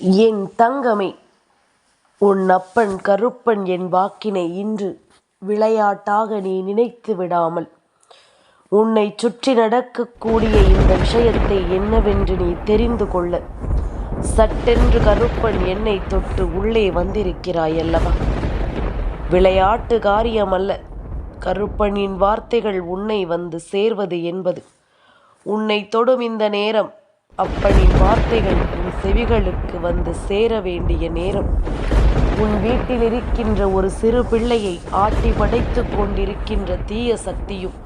என் தங்கமே உன் அப்பன் கருப்பன் என் வாக்கினை இன்று விளையாட்டாக நீ நினைத்து விடாமல் உன்னைச் சுற்றி நடக்கக்கூடிய இந்த விஷயத்தை என்னவென்று நீ தெரிந்து கொள்ள. சட்டென்று கருப்பன் என்னை தொட்டு உள்ளே வந்திருக்கிறாய் அல்லவா? விளையாட்டு காரியமல்ல கருப்பனின் வார்த்தைகள் உன்னை வந்து சேர்வது என்பது. உன்னை தொடும் இந்த நேரம் அப்பனின் வார்த்தைகள் செவிகளுக்கு வந்து சேர வேண்டிய நேரம். உன் வீட்டில் இருக்கின்ற ஒரு சிறு பிள்ளையை ஆட்டி படைத்து கொண்டிருக்கின்ற தீய சக்தியும்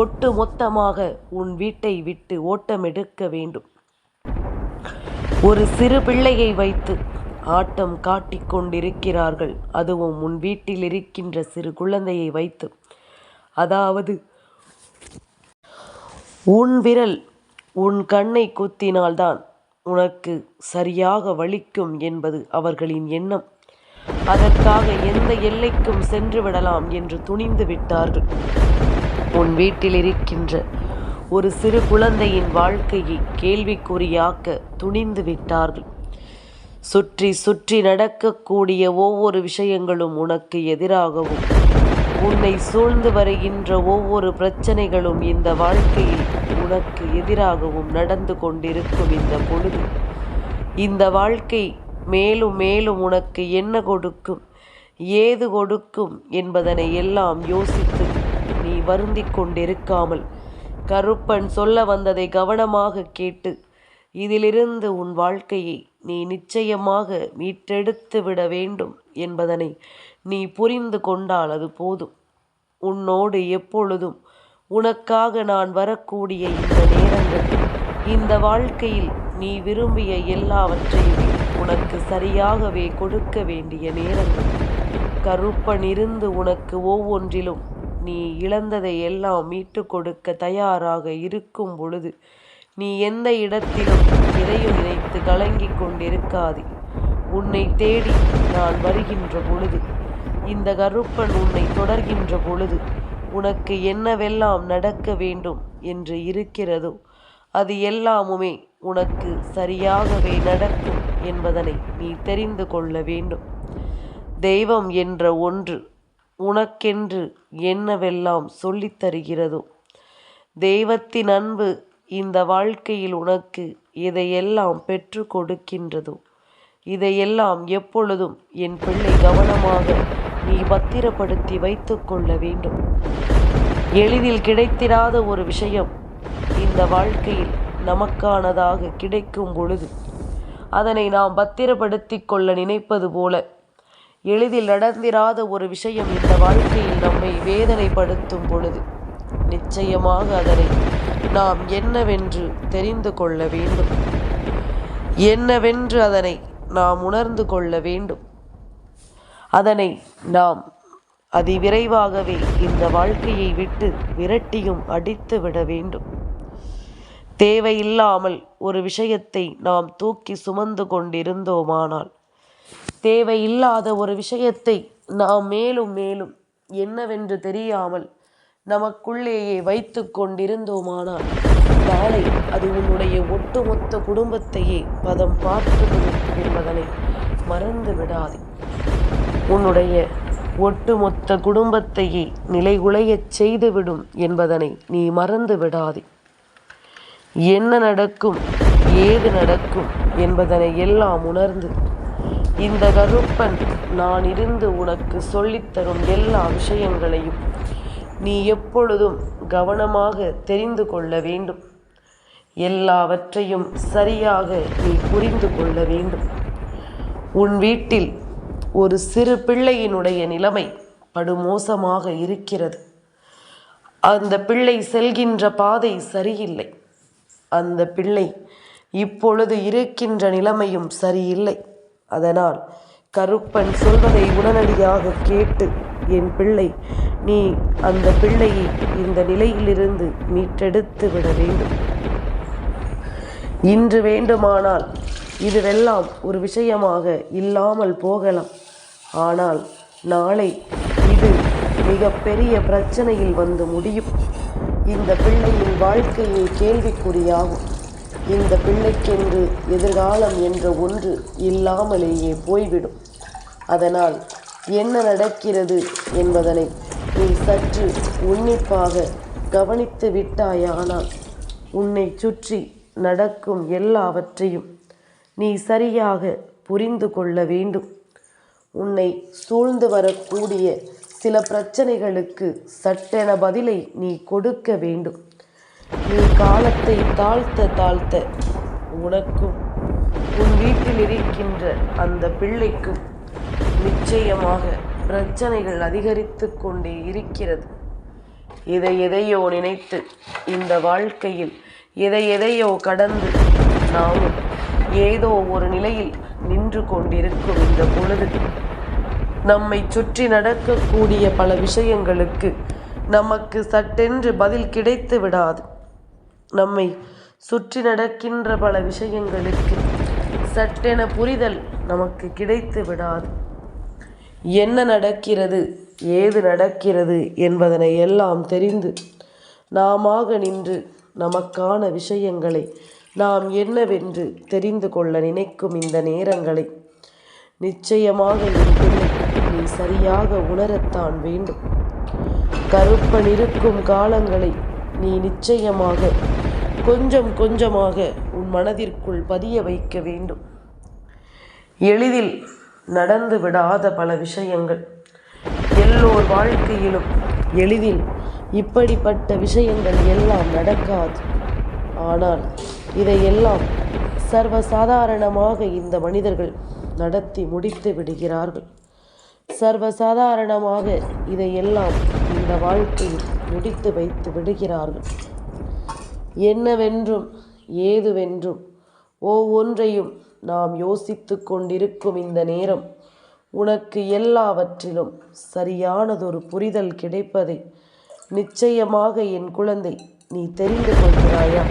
ஒட்டு மொத்தமாக உன் வீட்டை விட்டு ஓட்டமெடுக்க வேண்டும். ஒரு சிறு பிள்ளையை வைத்து ஆட்டம் காட்டிக் கொண்டிருக்கிறார்கள். அதுவும் உன் வீட்டில் இருக்கின்ற சிறு குழந்தையை வைத்து. அதாவது உன் விரல் உன் கண்ணை குத்தினால்தான் உனக்கு சரியாக வலிக்கும் என்பது அவர்களின் எண்ணம். அதற்காக எந்த எல்லைக்கும் சென்று விடலாம் என்று துணிந்து விட்டார்கள். உன் வீட்டில் இருக்கின்ற ஒரு சிறு குழந்தையின் வாழ்க்கையை கேள்விக்குறியாக்க துணிந்து விட்டார்கள். சுற்றி சுற்றி நடக்கக்கூடிய ஒவ்வொரு விஷயங்களும் உனக்கு எதிராகவும் உன்னை சூழ்ந்து வருகின்ற ஒவ்வொரு பிரச்சனைகளும் இந்த வாழ்க்கையில் உனக்கு எதிராகவும் நடந்து கொண்டிருக்கும் இந்த பொழுது இந்த வாழ்க்கை மேலும் மேலும் உனக்கு என்ன கொடுக்கும் ஏது கொடுக்கும் என்பதனை எல்லாம் யோசித்து நீ வருந்தி கொண்டிருக்காமல் கருப்பன் சொல்ல வந்ததை கவனமாக கேட்டு இதிலிருந்து உன் வாழ்க்கையை நீ நிச்சயமாக மீட்டெடுத்து விட வேண்டும் என்பதனை நீ புரிந்து கொண்டால் அது போதும். உன்னோடு எப்பொழுதும் உனக்காக நான் வரக்கூடிய இந்த நேரங்கள் இந்த வாழ்க்கையில் நீ விரும்பிய எல்லாவற்றையும் உனக்கு சரியாகவே கொடுக்க வேண்டிய நேரங்கள். கருப்பன் இருந்து உனக்கு ஒவ்வொன்றிலும் நீ இழந்ததை எல்லாம் மீட்டு கொடுக்க தயாராக இருக்கும் பொழுது நீ எந்த இடத்திலும் எதையும் நினைத்து கலங்கிக் கொண்டிருக்காதே. உன்னை தேடி நான் வருகின்ற பொழுது இந்த கருப்பன் உன்னை தொடர்கின்ற பொழுது உனக்கு என்னவெல்லாம் நடக்க வேண்டும் என்று இருக்கிறதோ அது எல்லாமுமே உனக்கு சரியாகவே நடக்கும் என்பதனை நீ தெரிந்து கொள்ள வேண்டும். தெய்வம் என்ற ஒன்று உனக்கென்று என்னவெல்லாம் சொல்லித் தருகிறதோ தெய்வத்தின் அன்பு இந்த வாழ்க்கையில் உனக்கு இதையெல்லாம் பெற்று கொடுக்கின்றதோ இதையெல்லாம் எப்பொழுதும் என் பிள்ளை கவனமாக நீ பத்திரப்படுத்தி வைத்து கொள்ள வேண்டும். எளிதில் கிடைத்திராத ஒரு விஷயம் இந்த வாழ்க்கையில் நமக்கானதாக கிடைக்கும் பொழுது அதனை நாம் பத்திரப்படுத்தி கொள்ள நினைப்பது போல. எளிதில் நடந்திராத ஒரு விஷயம் இந்த வாழ்க்கையில் நம்மை வேதனைப்படுத்தும் பொழுது நிச்சயமாக அதனை நாம் என்னவென்று தெரிந்து கொள்ள வேண்டும். என்னவென்று அதனை நாம் உணர்ந்து கொள்ள வேண்டும். அதனை நாம் அதிவிரைவாகவே இந்த வாழ்க்கையை விட்டு விரட்டியும் அடித்து விட வேண்டும். தேவையில்லாமல் ஒரு விஷயத்தை நாம் தூக்கி சுமந்து கொண்டிருந்தோமானால் தேவையில்லாத ஒரு விஷயத்தை நாம் மேலும் மேலும் என்னவென்று தெரியாமல் நமக்குள்ளேயே வைத்து கொண்டிருந்தோமானால் நாளை அது உன்னுடைய ஒட்டுமொத்த குடும்பத்தையே பதம் பார்த்துவிடும் என்பதனை மறந்து விடாதே. உன்னுடைய ஒட்டுமொத்த குடும்பத்தையே நிலைகுலையச் செய்துவிடும் என்பதனை நீ மறந்து விடாதே. என்ன நடக்கும் ஏது நடக்கும் என்பதனை எல்லாம் உணர்ந்து இந்த கருப்பன் நான் இருந்து உனக்கு சொல்லித்தரும் எல்லா விஷயங்களையும் நீ எப்பொழுதும் கவனமாக தெரிந்து கொள்ள வேண்டும். எல்லாவற்றையும் சரியாக நீ புரிந்து கொள்ள வேண்டும். உன் வீட்டில் ஒரு சிறு பிள்ளையினுடைய நிலைமை படுமோசமாக இருக்கிறது. அந்த பிள்ளை செல்கின்ற பாதை சரியில்லை. அந்த பிள்ளை இப்பொழுது இருக்கின்ற நிலைமையும் சரியில்லை. அதனால் கருப்பன் சொல்வதை உடனடியாக கேட்டு என் பிள்ளை நீ அந்த பிள்ளையை இந்த நிலையிலிருந்து மீட்டெடுத்து விட வேண்டும். இன்று வேண்டுமானால் இதுவெல்லாம் ஒரு விஷயமாக இல்லாமல் போகலாம். ஆனால் நாளை இது மிகப்பெரிய பிரச்சனையில் வந்து முடியும். இந்த பிள்ளையின் வாழ்க்கையை கேள்விக்குறியாகும். இந்த பிள்ளைக்கென்று எதிர்காலம் என்ற ஒன்று இல்லாமலேயே போய்விடும். அதனால் என்ன நடக்கிறது என்பதனை நீ சற்று உன்னிப்பாக கவனித்து விட்டாயானால் உன்னை சுற்றி நடக்கும் எல்லாவற்றையும் நீ சரியாக புரிந்து கொள்ள வேண்டும். உன்னை சூழ்ந்து வரக்கூடிய சில பிரச்சனைகளுக்கு சட்டென பதிலை நீ கொடுக்க வேண்டும். நீ காலத்தை தாழ்த்த தாழ்த்த உனக்கும் உன் வீட்டில் இருக்கின்ற அந்த பிள்ளைக்கும் நிச்சயமாக பிரச்சனைகள் அதிகரித்து கொண்டே இருக்கிறது. எதை எதையோ நினைத்து இந்த வாழ்க்கையில் எதை எதையோ கடந்து நாமும் ஏதோ ஒரு நிலையில் நின்று கொண்டிருக்கும் இந்த பொழுது. நம்மை சுற்றி நடக்கக்கூடிய பல விஷயங்களுக்கு நமக்கு சட்டென்று பதில் கிடைத்து விடாது. நம்மை சுற்றி நடக்கின்ற பல விஷயங்களுக்கு சட்டென புரிதல் நமக்கு கிடைத்து விடாது. என்ன நடக்கிறது ஏது நடக்கிறது என்பதனை எல்லாம் தெரிந்து நாமாக நின்று நமக்கான விஷயங்களை நாம் என்னவென்று தெரிந்து கொள்ள நினைக்கும் இந்த நேரங்களை நிச்சயமாக என் பிள்ளை நீ சரியாக உணரத்தான் வேண்டும். கருப்பன் இருக்கும் காலங்களை நீ நிச்சயமாக கொஞ்சம் கொஞ்சமாக உன் மனதிற்குள் பதிய வைக்க வேண்டும். எளிதில் நடந்து விடாத பல விஷயங்கள். எல்லோர் வாழ்க்கையிலும் எளிதில் இப்படிப்பட்ட விஷயங்கள் எல்லாம் நடக்காது. ஆனால் இதையெல்லாம் சர்வசாதாரணமாக இந்த மனிதர்கள் நடத்தி முடித்து விடுகிறார்கள். சர்வசாதாரணமாக இதையெல்லாம் இந்த வாழ்க்கையில் முடித்து வைத்து விடுகிறார்கள். என்னவென்றும் ஏதுவென்றும் ஒவ்வொன்றையும் நாம் யோசித்து கொண்டிருக்கும் இந்த நேரம் உனக்கு எல்லாவற்றிலும் சரியானதொரு புரிதல் கிடைப்பதை நிச்சயமாக என் குழந்தை நீ தெரிந்து கொள்கிறாயா?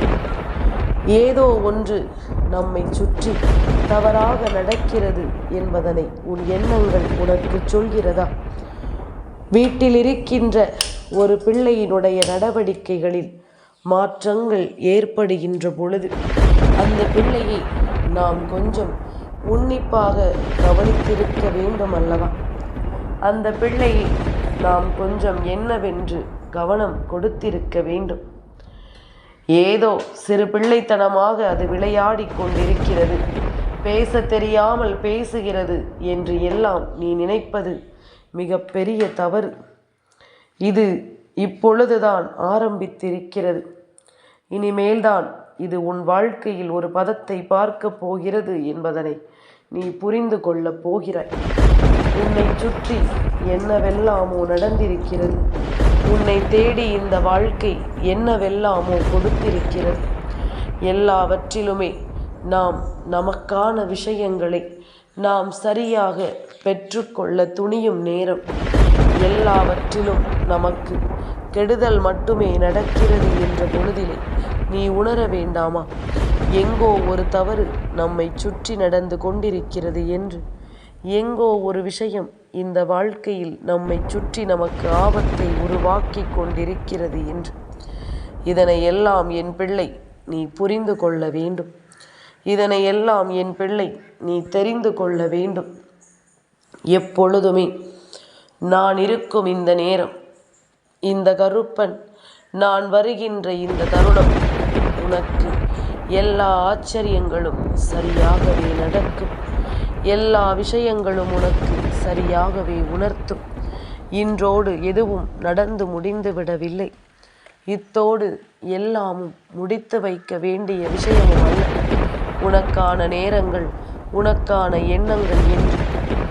ஏதோ ஒன்று நம்மை சுற்றி தவறாக நடக்கிறது என்பதனை உன் எண்ணங்கள் உனக்கு சொல்கிறதா? வீட்டில் இருக்கின்ற ஒரு பிள்ளையினுடைய நடவடிக்கைகளில் மாற்றங்கள் ஏற்படுகின்ற பொழுது அந்த பிள்ளையை நாம் கொஞ்சம் உன்னிப்பாக கவனித்திருக்க வேண்டும் அல்லவா? அந்த பிள்ளையை நாம் கொஞ்சம் என்னவென்று கவனம் கொடுத்திருக்க வேண்டும். ஏதோ சிறு பிள்ளைத்தனமாக அது விளையாடி கொண்டிருக்கிறது. பேச தெரியாமல் பேசுகிறது என்று எல்லாம் நீ நினைப்பது மிக பெரிய தவறு. இது இப்பொழுதுதான் ஆரம்பித்திருக்கிறது. இனிமேல்தான் இது உன் வாழ்க்கையில் ஒரு பதத்தை பார்க்க போகிறது என்பதனை நீ புரிந்து கொள்ளப் போகிறாய். உன்னை சுற்றி என்னவெல்லாமோ நடந்திருக்கிறது. உன்னை தேடி இந்த வாழ்க்கை என்னவெல்லாமோ கொடுத்திருக்கிறது. எல்லாவற்றிலுமே நாம் நமக்கான விஷயங்களை நாம் சரியாக பெற்றுக்கொள்ள துணியும் நேரம். எல்லாவற்றிலும் நமக்கு கெடுதல் மட்டுமே நடக்கிறது என்ற பொழுதிலே நீ உணர வேண்டாமா? எங்கோ ஒரு தவறு நம்மை சுற்றி நடந்து கொண்டிருக்கிறது என்று. எங்கோ ஒரு விஷயம் இந்த வாழ்க்கையில் நம்மை சுற்றி நமக்கு ஆபத்தை உருவாக்கி கொண்டிருக்கிறது என்று. இதனை எல்லாம் என் பிள்ளை நீ புரிந்து கொள்ள வேண்டும். இதனை எல்லாம் என் பிள்ளை நீ தெரிந்து கொள்ள வேண்டும். எப்பொழுதுமே நான் இருக்கும் இந்த நேரம் இந்த கருப்பன் நான் வருகின்ற இந்த தருணம் உனக்கு எல்லா ஆச்சரியங்களும் சரியாகவே நடக்கும். எல்லா விஷயங்களும் உனக்கு சரியாகவே உணர்த்தும். இன்றோடு எதுவும் நடந்து முடிந்து விடவில்லை. இத்தோடு எல்லாமும் முடித்து வைக்க வேண்டிய விஷயமும் அல்ல. உனக்கான நேரங்கள் உனக்கான எண்ணங்கள் என்று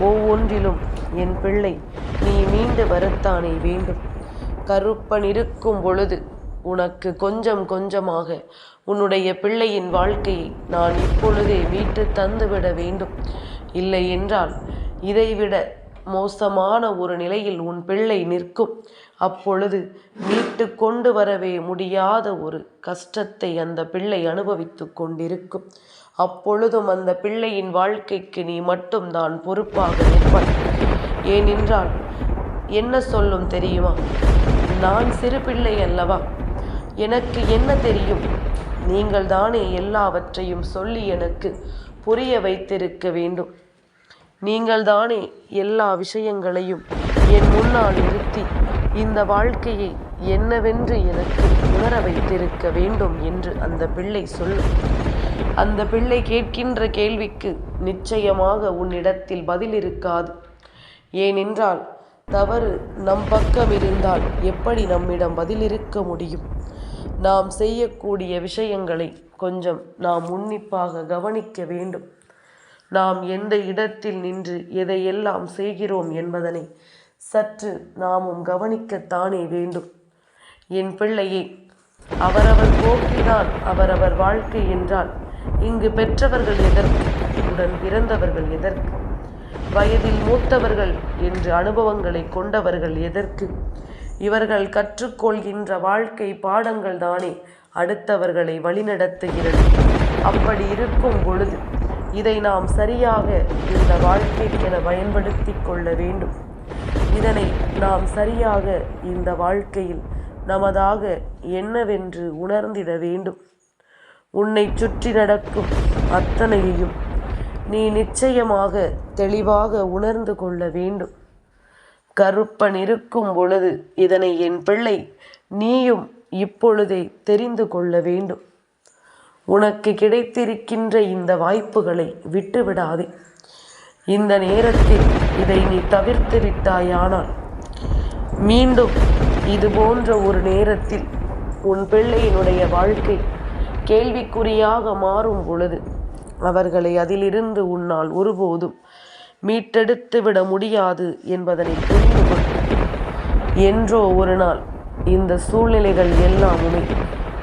ஒவ்வொன்றிலும் என் பிள்ளை நீ மீண்டு வரத்தானே வேண்டும். கருப்பன் இருக்கும் பொழுது உனக்கு கொஞ்சம் கொஞ்சமாக உன்னுடைய பிள்ளையின் வாழ்க்கையை நான் இப்பொழுதே மீட்டு தந்துவிட வேண்டும். இல்லை என்றால் இதைவிட மோசமான ஒரு நிலையில் உன் பிள்ளை நிற்கும். அப்பொழுது மீட்டு கொண்டு வரவே முடியாத ஒரு கஷ்டத்தை அந்த பிள்ளை அனுபவித்து கொண்டிருக்கும். அப்பொழுதும் அந்த பிள்ளையின் வாழ்க்கைக்கு நீ மட்டும் தான் பொறுப்பாக நிற்பாய். ஏனென்றால் என்ன சொல்லும் தெரியுமா? நான் சிறு பிள்ளை அல்லவா? எனக்கு என்ன தெரியும்? நீங்கள் தானே எல்லாவற்றையும் சொல்லி எனக்கு புரிய வைத்திருக்க வேண்டும். நீங்கள் தானே எல்லா விஷயங்களையும் என் முன்னால் நிறுத்தி இந்த வாழ்க்கையை என்னவென்று எனக்கு உணர வைத்திருக்க வேண்டும் என்று அந்த பிள்ளை சொல்லும் அந்த பிள்ளை கேட்கின்ற கேள்விக்கு நிச்சயமாக உன்னிடத்தில் பதில் இருக்காது ஏனென்றால் தவறு நம் பக்கம் இருந்தால் எப்படி நம்மிடம் பதில் இருக்க முடியும்? நாம் செய்யக்கூடிய விஷயங்களை கொஞ்சம் நாம் உன்னிப்பாக கவனிக்க வேண்டும். நாம் எந்த இடத்தில் நின்று எதையெல்லாம் செய்கிறோம் என்பதனை சற்று நாமும் கவனிக்கத்தானே வேண்டும். என் பிள்ளையே அவரவர் போக்கிதான் அவரவர் வாழ்க்கை என்றால் இங்கு பெற்றவர்கள் எதற்கு? உடன் பிறந்தவர்கள் எதற்கு? வயதில் மூத்தவர்கள் என்று அனுபவங்களை கொண்டவர்கள் எதற்கு? இவர்கள் கற்றுக்கொள்கின்ற வாழ்க்கை பாடங்கள் தானே அடுத்தவர்களை வழிநடத்துகிறது. அப்படி இருக்கும் பொழுது இதை நாம் சரியாக இந்த வாழ்க்கைக்கென பயன்படுத்தி கொள்ள வேண்டும். இதனை நாம் சரியாக இந்த வாழ்க்கையில் நமதாக என்னவென்று உணர்ந்திட வேண்டும். உன்னை சுற்றி நடக்கும் அத்தனையையும் நீ நிச்சயமாக தெளிவாக உணர்ந்து கொள்ள வேண்டும். கருப்பன் இருக்கும் பொழுது இதனை என் பிள்ளை நீயும் இப்பொழுதே தெரிந்து கொள்ள வேண்டும். உனக்கு கிடைத்திருக்கின்ற இந்த வாய்ப்புகளை விட்டுவிடாதே. இந்த நேரத்தில் இதை நீ தவிர்த்து விட்டாயானால் மீண்டும் இது போன்ற ஒரு நேரத்தில் உன் பிள்ளையினுடைய வாழ்க்கை கேள்விக்குறியாக மாறும் பொழுது அவர்களை அதிலிருந்து உன்னால் ஒருபோதும் மீட்டெடுத்து விட முடியாது என்பதனை புரிந்து கொள் என்றோ ஒரு நாள் இந்த சூழ்நிலைகள் எல்லாமுமே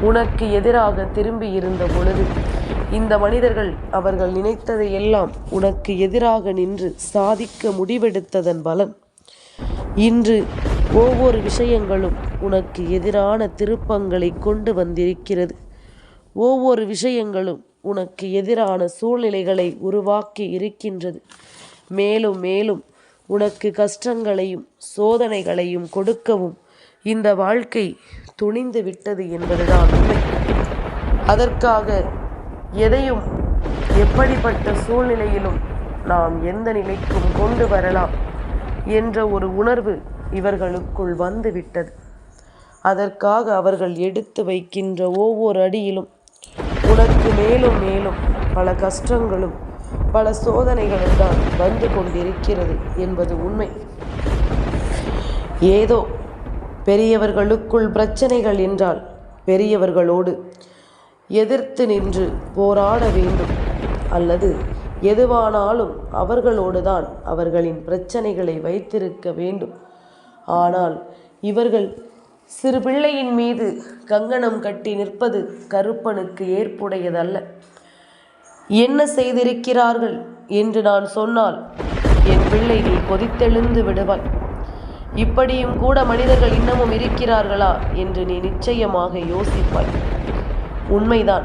உனக்கு எதிராக திரும்பி இருந்த பொழுது இந்த மனிதர்கள் அவர்கள் நினைத்ததை எல்லாம் உனக்கு எதிராக நின்று சாதிக்க முடிவெடுத்ததன் பலன். இன்று ஒவ்வொரு விஷயங்களும் உனக்கு எதிரான திருப்பங்களை கொண்டு வந்திருக்கிறது. ஒவ்வொரு விஷயங்களும் உனக்கு எதிரான சூழ்நிலைகளை உருவாக்கி இருக்கின்றது. மேலும் மேலும் உனக்கு கஷ்டங்களையும் சோதனைகளையும் கொடுக்கவும் இந்த வாழ்க்கை துணிந்து விட்டது என்பதுதான் உண்மை. அதற்காக எதையும் எப்படிப்பட்ட சூழ்நிலையிலும் நாம் எந்த நிலைக்கும் கொண்டு வரலாம் என்ற ஒரு உணர்வு இவர்களுக்குள் வந்துவிட்டது அதற்காக அவர்கள் எடுத்து வைக்கின்ற ஒவ்வொரு அடியிலும் உனக்கு மேலும் மேலும் பல கஷ்டங்களும் பல சோதனைகளும் தான் வந்து கொண்டிருக்கிறது என்பது உண்மை. ஏதோ பெரியவர்களுக்குள் பிரச்சனைகள் என்றால் பெரியவர்களோடு எதிர்த்து நின்று போராட வேண்டும். அல்லது எதுவானாலும் அவர்களோடு தான் அவர்களின் பிரச்சனைகளை வைத்திருக்க வேண்டும். ஆனால் இவர்கள் சிறு பிள்ளையின் மீது கங்கணம் கட்டி நிற்பது கருப்பனுக்கு ஏற்புடையதல்ல. என்ன செய்திருக்கிறார்கள்? என்று நான் சொன்னால் என் பிள்ளை நீ கொதித்தெழுந்து விடுவாய். இப்படியும் கூட மனிதர்கள் இன்னமும் இருக்கிறார்களா என்று நீ நிச்சயமாக யோசிப்பாய். உண்மைதான்.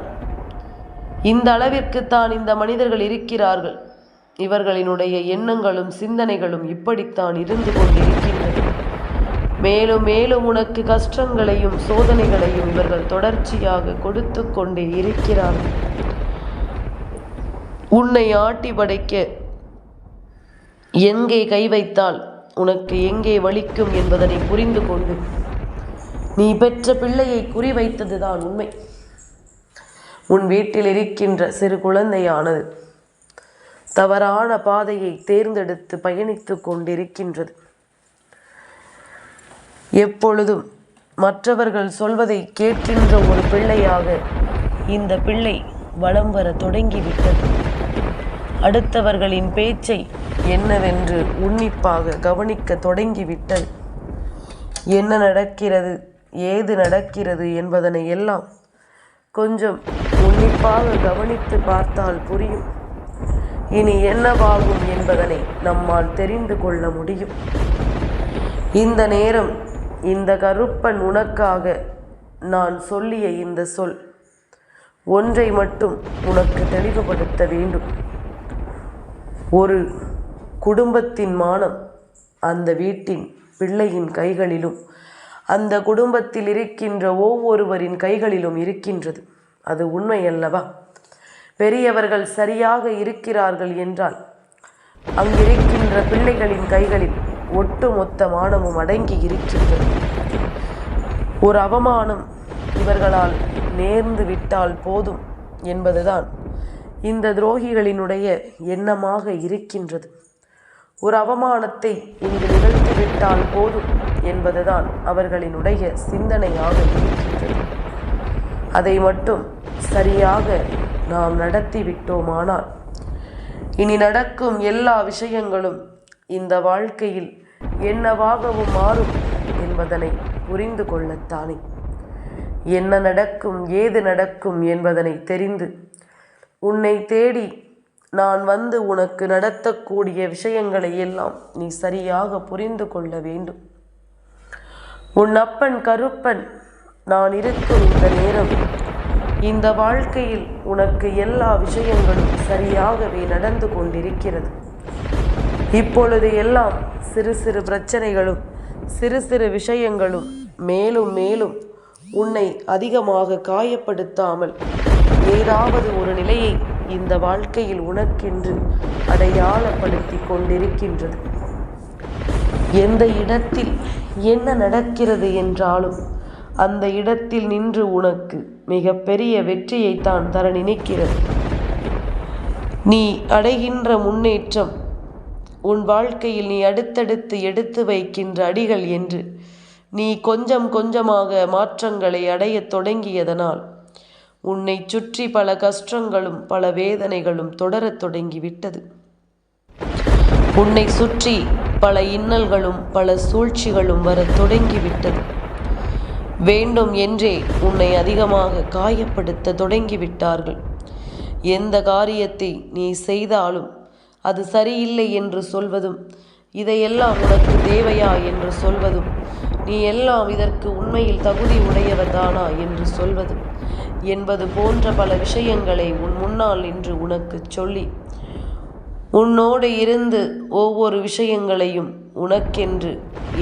இந்த அளவிற்குத்தான் இந்த மனிதர்கள் இருக்கிறார்கள். இவர்களினுடைய எண்ணங்களும் சிந்தனைகளும் இப்படித்தான் இருந்து கொண்டிருக்கின்றன. மேலும் மேலும் உனக்கு கஷ்டங்களையும் சோதனைகளையும் இவர்கள் தொடர்ச்சியாக கொடுத்து கொண்டே இருக்கிறார்கள். உன்னை ஆட்டி படைக்க எங்கே கை வைத்தால் உனக்கு எங்கே வலிக்கும் என்பதனை புரிந்து கொண்டு. நீ பெற்ற பிள்ளையை குறிவைத்ததுதான் உண்மை. உன் வீட்டில் இருக்கின்ற சிறு குழந்தையானது தவறான பாதையை தேர்ந்தெடுத்து பயணித்து கொண்டிருக்கின்றது. எப்பொழுதும் மற்றவர்கள் சொல்வதை கேட்கின்ற ஒரு பிள்ளையாக இந்த பிள்ளை வளம் வர தொடங்கிவிட்டது. அடுத்தவர்களின் பேச்சை என்னவென்று உன்னிப்பாக கவனிக்க தொடங்கிவிட்டது என்ன நடக்கிறது? ஏது நடக்கிறது என்பதனை எல்லாம் கொஞ்சம் உன்னிப்பாக கவனித்து பார்த்தால் புரியும். இனி என்னவாகும் என்பதனை நம்மால் தெரிந்து கொள்ள முடியும். இந்த நேரம் இந்த கருப்பன் உனக்காக நான் சொல்லிய இந்த சொல் ஒன்றை மட்டும் உனக்கு தெளிவுபடுத்த வேண்டும். ஒரு குடும்பத்தின் மானம் அந்த வீட்டின் பிள்ளையின் கைகளிலும் அந்த குடும்பத்தில் இருக்கின்ற ஒவ்வொருவரின் கைகளிலும் இருக்கின்றது. அது உண்மை அல்லவா? பெரியவர்கள் சரியாக இருக்கிறார்கள் என்றால் அங்கிருக்கின்ற பிள்ளைகளின் கைகளில் ஒட்டுமொத்த மானமும் அடங்கி இருக்கின்றது. ஒரு அவமானம் இவர்களால் நேர்ந்து விட்டால் போதும் என்பதுதான் இந்த துரோகிகளினுடைய எண்ணமாக இருக்கின்றது. ஒரு அவமானத்தை இங்கு நிகழ்த்திவிட்டால் போதும் என்பதுதான் அவர்களினுடைய சிந்தனையாக இருக்கின்றது. அதை மட்டும் சரியாக நாம் நடத்தி விட்டோமானால் இனி நடக்கும் எல்லா விஷயங்களும் இந்த வாழ்க்கையில் என்னவாகவும் மாறும் என்பதனை புரிந்து கொள்ளத்தானே. என்ன நடக்கும் ஏது நடக்கும் என்பதனை தெரிந்து உன்னை தேடி நான் வந்து உனக்கு நடத்தக்கூடிய விஷயங்களை எல்லாம் நீ சரியாக புரிந்து கொள்ள வேண்டும். உன் அப்பன் கருப்பன் நான் இருக்கும் இந்த நேரம் இந்த வாழ்க்கையில் உனக்கு எல்லா விஷயங்களும் சரியாகவே நடந்து கொண்டிருக்கிறது. இப்பொழுது எல்லாம் சிறு சிறு பிரச்சனைகளும் சிறு சிறு விஷயங்களும் மேலும் மேலும் உன்னை அதிகமாக காயப்படுத்தாமல் ஏதாவது ஒரு நிலையை இந்த வாழ்க்கையில் உனக்கென்று அடையாளப்படுத்தி கொண்டிருக்கின்றது. எந்த இடத்தில் என்ன நடக்கிறது என்றாலும் அந்த இடத்தில் நின்று உனக்கு மிகப்பெரிய வெற்றியைத்தான் தர நினைக்கிறது. நீ அடைகின்ற முன்னேற்றம் உன் வாழ்க்கையில் நீ அடுத்தடுத்து எடுத்து வைக்கின்ற அடிகள் என்று நீ கொஞ்சம் கொஞ்சமாக மாற்றங்களை அடையத் தொடங்கியதனால் உன்னை சுற்றி பல கஷ்டங்களும் பல வேதனைகளும் தொடரத் தொடங்கிவிட்டது. உன்னை சுற்றி பல இன்னல்களும் பல சூழ்ச்சிகளும் வரத் தொடங்கிவிட்டது. வேண்டும் என்றே உன்னை அதிகமாக காயப்படுத்த தொடங்கிவிட்டார்கள். எந்த காரியத்தை நீ செய்தாலும் அது சரியில்லை என்று சொல்வதும் இதையெல்லாம் உனக்கு தேவையா என்று சொல்வதும் நீ எல்லாம் இதற்கு உண்மையில் தகுதி உடையவர்தானா என்று சொல்வது. என்பது போன்ற பல விஷயங்களை உன் முன்னால் நின்று உனக்கு சொல்லி உன்னோடு இருந்து ஒவ்வொரு விஷயங்களையும் உனக்கென்று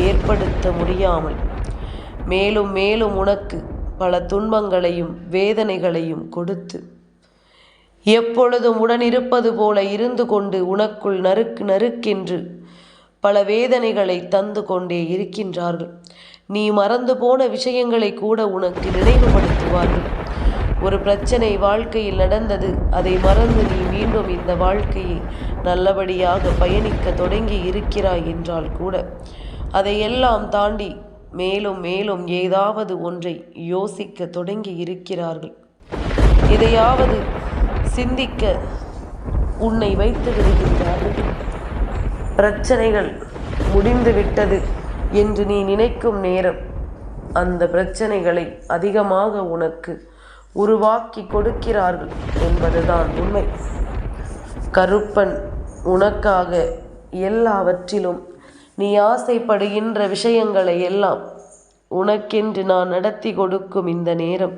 ஏற்படுத்த முடியாமல் மேலும் மேலும் உனக்கு பல துன்பங்களையும் வேதனைகளையும் கொடுத்து எப்பொழுதும் உடனிருப்பது போல இருந்து கொண்டு உனக்குள் நறுக்கு நறுக்கென்று பல வேதனைகளை தந்து கொண்டே இருக்கின்றார்கள். நீ மறந்து போன விஷயங்களை கூட உனக்கு நினைவுபடுத்துவார்கள். ஒரு பிரச்சனை வாழ்க்கையில் நடந்தது அதை மறந்து நீ மீண்டும் இந்த வாழ்க்கையை நல்லபடியாக பயணிக்க தொடங்கி இருக்கிறாய் என்றால் கூட அதையெல்லாம் தாண்டி மேலும் மேலும் ஏதாவது ஒன்றை யோசிக்க தொடங்கி இருக்கிறார்கள். இதையாவது சிந்திக்க உன்னை வைத்து விடுகின்றார்கள். பிரச்சனைகள் முடிந்துவிட்டது என்று நீ நினைக்கும் நேரம். அந்த பிரச்சனைகளை அதிகமாக உனக்கு உருவாக்கி கொடுக்கிறார்கள் என்பதுதான் உண்மை. கருப்பன் உனக்காக எல்லாவற்றிலும் நீ ஆசைப்படுகின்ற விஷயங்களை எல்லாம் உனக்கென்று நான் நடத்தி கொடுக்கும் இந்த நேரம்.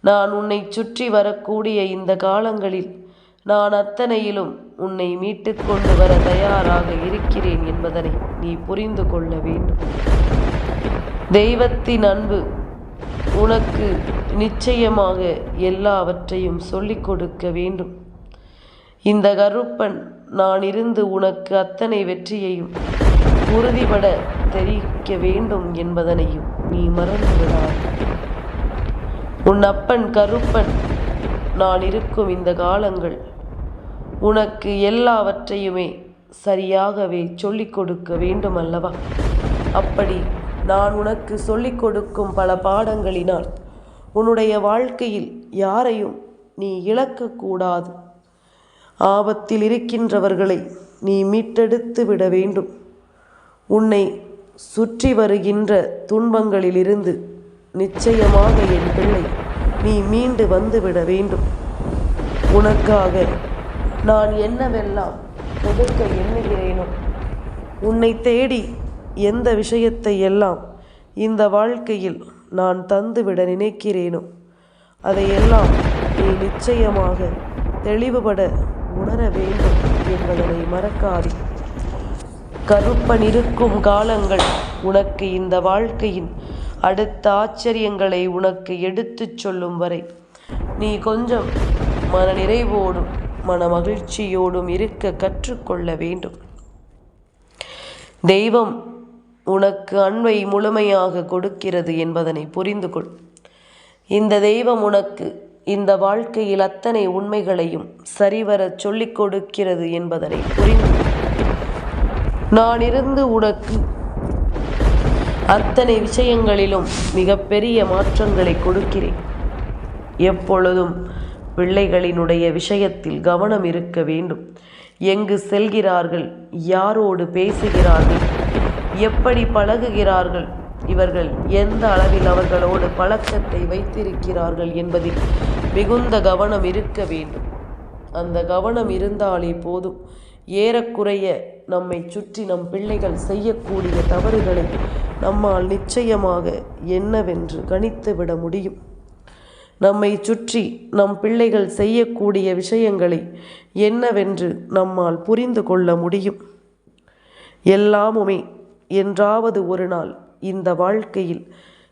நான் உன்னை சுற்றி வரக்கூடிய இந்த காலங்களில் நான் அத்தனையிலும் உன்னை மீட்டு கொண்டு வர தயாராக இருக்கிறேன் என்பதனை நீ புரிந்து கொள்ள வேண்டும். தெய்வத்தின் அன்பு உனக்கு நிச்சயமாக எல்லாவற்றையும் சொல்லிக் கொடுக்க வேண்டும். இந்த கருப்பன் நான் இருந்து உனக்கு அத்தனை வெற்றியையும் உறுதிபட தெரிவிக்க வேண்டும் என்பதனையும் நீ மறந்து விடாது உன் அப்பன் கருப்பன் நான் இருக்கும் இந்த காலங்கள் உனக்கு எல்லாவற்றையுமே சரியாகவே சொல்லிக் கொடுக்க வேண்டும் அல்லவா அப்படி நான் உனக்கு சொல்லிக் கொடுக்கும் பல பாடங்களினால் உன்னுடைய வாழ்க்கையில் யாரையும் நீ இழக்கக்கூடாது. ஆபத்தில் இருக்கின்றவர்களை நீ மீட்டெடுத்து விட வேண்டும். உன்னை சுற்றி வருகின்ற துன்பங்களிலிருந்து நிச்சயமாக என் பிள்ளை நீ மீண்டு வந்துவிட வேண்டும். உனக்காக நான் என்னவெல்லாம் கொடுக்க எண்ணுகிறேனோ உன்னை தேடி எந்த விஷயத்தை எல்லாம் இந்த வாழ்க்கையில் நான் தந்துவிட நினைக்கிறேனோ அதையெல்லாம் நீ நிச்சயமாக தெளிவுபட உணர வேண்டும் என்பதனை மறக்காதே. கருப்பன் இருக்கும் காலங்கள் உனக்கு இந்த வாழ்க்கையின் அடுத்த ஆச்சரியங்களை உனக்கு எடுத்துச் சொல்லும் வரை நீ கொஞ்சம் மனநிறைவோடும் மன மகிழ்ச்சியோடும் இருக்க கற்றுக்கொள்ள வேண்டும். தெய்வம் உனக்கு அன்பை முழுமையாக கொடுக்கிறது என்பதனை புரிந்து கொள். இந்த தெய்வம் உனக்கு இந்த வாழ்க்கையில் அத்தனை உண்மைகளையும் சரிவரச் சொல்லிக் கொடுக்கிறது என்பதனை புரிந்து நான் இருந்து உனக்கு அத்தனை விஷயங்களிலும் மிகப்பெரிய மாற்றங்களை கொடுக்கிறேன். எப்பொழுதும் பிள்ளைகளினுடைய விஷயத்தில் கவனம் இருக்க வேண்டும். எங்கு செல்கிறார்கள்? யாரோடு பேசுகிறார்கள்? எப்படி பழகுகிறார்கள்? இவர்கள் எந்த அளவில் அவர்களோடு பழக்கத்தை வைத்திருக்கிறார்கள் என்பதில் மிகுந்த கவனம் இருக்க வேண்டும். அந்த கவனம் இருந்தாலே போதும். ஏறக்குறைய நம்மை சுற்றி நம் பிள்ளைகள் செய்யக்கூடிய தவறுகளை நம்மால் நிச்சயமாக என்னவென்று கணித்துவிட முடியும். நம்மை சுற்றி நம் பிள்ளைகள் செய்யக்கூடிய விஷயங்களை என்னவென்று நம்மால் புரிந்து கொள்ள முடியும். எல்லாமுமே என்றாவது ஒரு நாள் இந்த வாழ்க்கையில்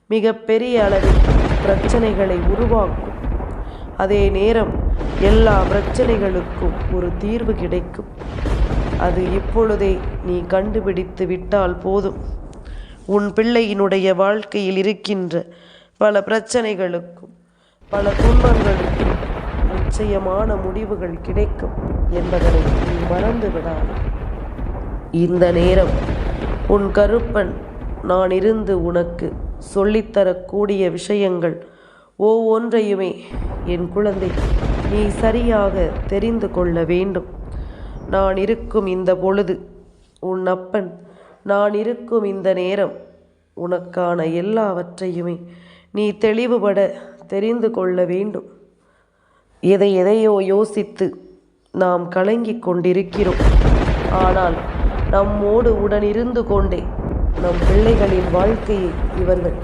மிகப்பெரிய அளவில் பிரச்சனைகளை உருவாக்கும். அதே நேரம் எல்லா பிரச்சனைகளுக்கும் ஒரு தீர்வு கிடைக்கும். அது இப்பொழுதே நீ கண்டுபிடித்து விட்டால் போதும். உன் பிள்ளையினுடைய வாழ்க்கையில் இருக்கின்ற பல பிரச்சனைகளுக்கும் பல துன்பங்களுக்கு நிச்சயமான முடிவுகள் கிடைக்கும் என்பதனை நீ மறந்து விடாது இந்த நேரம் உன் கருப்பன் நான் இருந்து உனக்கு சொல்லித்தரக்கூடிய விஷயங்கள் ஒவ்வொன்றையுமே என் குழந்தை நீ சரியாக தெரிந்து கொள்ள வேண்டும். நான் இருக்கும் இந்த பொழுது உன் அப்பன் நான் இருக்கும் இந்த நேரம் உனக்கான எல்லாவற்றையுமே நீ தெளிவுபட தெரிந்து கொள்ள வேண்டும். எதை எதையோ யோசித்து நாம் கலங்கிக் கொண்டிருக்கிறோம். ஆனால் நம்மோடு உடனிருந்து கொண்டே நம் பிள்ளைகளின் வாழ்க்கையை இவர்கள்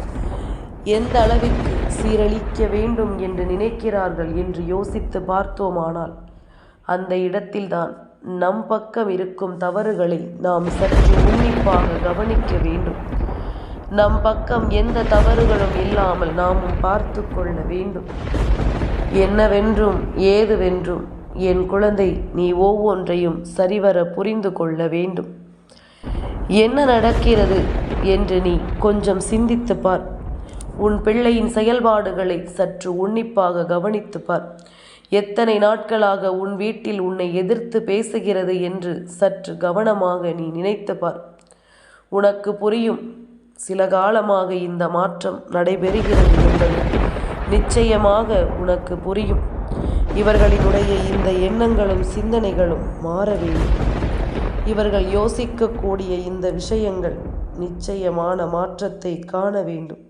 எந்த அளவிற்கு சீரழிக்க வேண்டும் என்று நினைக்கிறார்கள் என்று யோசித்து பார்த்தோமானால் அந்த இடத்தில்தான் நம் பக்கம் இருக்கும் தவறுகளை நாம் சற்று உன்னிப்பாக கவனிக்க வேண்டும். நம் பக்கம் எந்த தவறுகளும் இல்லாமல் நாமும் பார்த்து கொள்ள வேண்டும். என்னவென்றும் ஏதுவென்றும் என் குழந்தை நீ ஒவ்வொன்றையும் சரிவர புரிந்து கொள்ள வேண்டும். என்ன நடக்கிறது என்று நீ கொஞ்சம் சிந்தித்து பார். உன் பிள்ளையின் செயல்பாடுகளை சற்று உன்னிப்பாக கவனித்து பார். எத்தனை நாட்களாக உன் வீட்டில் உன்னை எதிர்த்து பேசுகிறது என்று சற்று கவனமாக நீ நினைத்து பார். உனக்கு புரியும் சில காலமாக இந்த மாற்றம் நடைபெறுகிறது என்பது நிச்சயமாக உனக்கு புரியும். இவர்களினுடைய இந்த எண்ணங்களும் சிந்தனைகளும் மாற வேண்டும் இவர்கள் யோசிக்கக்கூடிய இந்த விஷயங்கள் நிச்சயமான மாற்றத்தை காண வேண்டும்.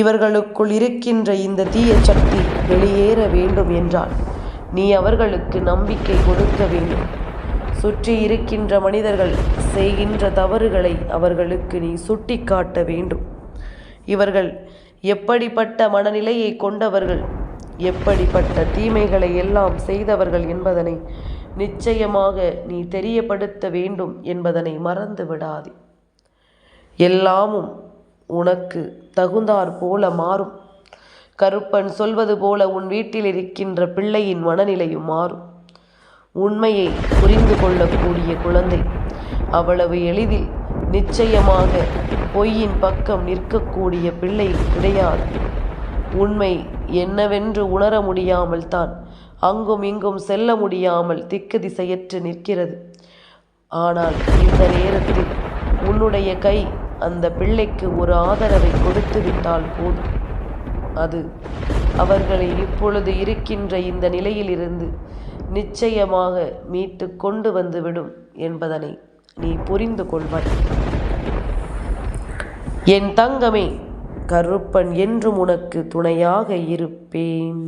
இவர்களுக்குள் இருக்கின்ற இந்த தீய சக்தி வெளியேற வேண்டும் என்றால் நீ அவர்களுக்கு நம்பிக்கை கொடுக்க வேண்டும். சுற்றி இருக்கின்ற மனிதர்கள் செய்கின்ற தவறுகளை அவர்களுக்கு நீ சுட்டி காட்ட வேண்டும். இவர்கள் எப்படிப்பட்ட மனநிலையை கொண்டவர்கள் எப்படிப்பட்ட தீமைகளை எல்லாம் செய்தவர்கள் என்பதனை நிச்சயமாக நீ தெரியப்படுத்த வேண்டும் என்பதனை மறந்து விடாதே. எல்லாமும் உனக்கு தகுந்தாற் போல மாறும். கருப்பன் சொல்வது போல உன் வீட்டில் இருக்கின்ற பிள்ளையின் மனநிலையும் மாறும். உண்மையை புரிந்து கொள்ளக்கூடிய குழந்தை. அவ்வளவு எளிதில் நிச்சயமாக பொய்யின் பக்கம் நிற்கக்கூடிய பிள்ளை கிடையாது. உண்மை என்னவென்று உணர முடியாமல் தான் அங்கும் இங்கும் செல்ல முடியாமல் திக்கு திசையற்று நிற்கிறது. ஆனால் இந்த நேரத்தில் உன்னுடைய கை அந்த பிள்ளைக்கு ஒரு ஆதரவை கொடுத்து விட்டால் போதும். அது அவர்களை இப்பொழுது இருக்கின்ற இந்த நிலையிலிருந்து நிச்சயமாக மீட்டு கொண்டு வந்துவிடும் என்பதனை நீ புரிந்து கொள்வாய். என் தங்கமே கருப்பன் என்றும் உனக்கு துணையாக இருப்பேன்.